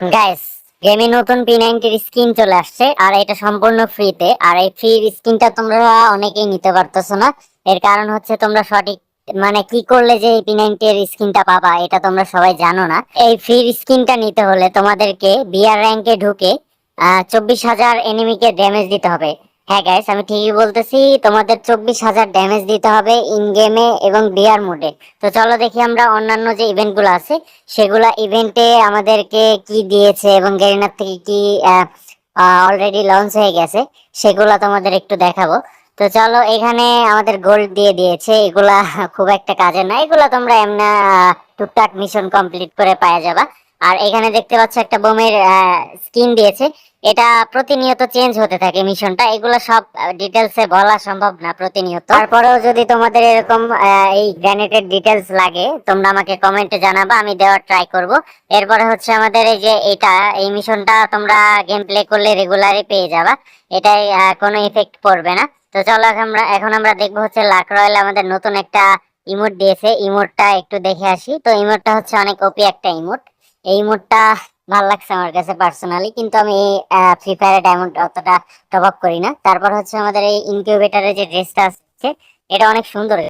Guys গেমে নতুন P নাইনটির skin চলে আসছে, আর এটা সম্পূর্ণ ফ্রিতে আর এই ফ্রি স্কিনটা তোমরা অনেকেই নিতে পারতেছো না। এর কারণ হচ্ছে তোমরা সঠিক মানে কি করলে যে এই পি নাইনটির স্কিনটা পাবা, এটা তোমরা সবাই জানো না। এই ফ্রির স্কিনটা নিতে হলে তোমাদেরকে বিয়ার র্যাঙ্কে ঢুকে চব্বিশ হাজার এনিমিকে ড্যামেজ দিতে হবে। হ্যাঁ গাইস আমি ঠিকই বলতেছি, তোমাদের চব্বিশ হাজার ড্যামেজ দিতে হবে ইন গেমে এবং বিআর মোডে তো চলো দেখি আমরা অন্যান্য যে ইভেন্টগুলো আছে, সেগুলা ইভেন্টে আমাদেরকে কি দিয়েছে এবং গেরিনার থেকে কি অলরেডি লঞ্চ হয়ে গেছে, সেগুলা তোমাদের একটু দেখাবো। তো চলো এখানে আমাদের গোল্ড দিয়ে দিয়েছে, এগুলা খুব একটা কাজে না, এগুলা তোমরা এমনি টুকটাক মিশন কমপ্লিট করে পাওয়া যাবা। আর এখানে দেখতে পাচ্ছ একটা বোমের স্কিন দিয়েছে। এটা প্রতিনিয়ত চেঞ্জ হতে থাকে মিশনটা এগুলো সব ডিটেলসে বলা সম্ভব না প্রতিনিয়ত। তারপরেও যদি তোমাদের এরকম এই গ্র্যানেটের ডিটেলস লাগে, তোমরা আমাকে কমেন্টে জানাবা, আমি দেওয়ার ট্রাই করব। এরপরে হচ্ছে আমাদের এই যে এটা, এই মিশনটা তোমরা গেম প্লে করলে রেগুলারই পেয়ে যাবা। এটাই কোনো ইফেক্ট পড়বে না। তো চলো আমরা, এখন আমরা দেখব হচ্ছে লাক রয়্যাল আমাদের নতুন একটা ইমোট দিয়েছে। ইমোটটা একটু দেখে আসি। তো ইমোটটা হচ্ছে অনেক ওপি একটা ইমোট এই মোডটা ভালো লাগছে আমার কাছে পার্সোনালি কিন্তু আমি ফ্রি ফায়ারে ডায়মন্ড অতটা টপ আপ করি না। তারপর হচ্ছে আমাদের এই ইনকিউবেটারের যে ড্রেসটা আসছে, এটা অনেক সুন্দর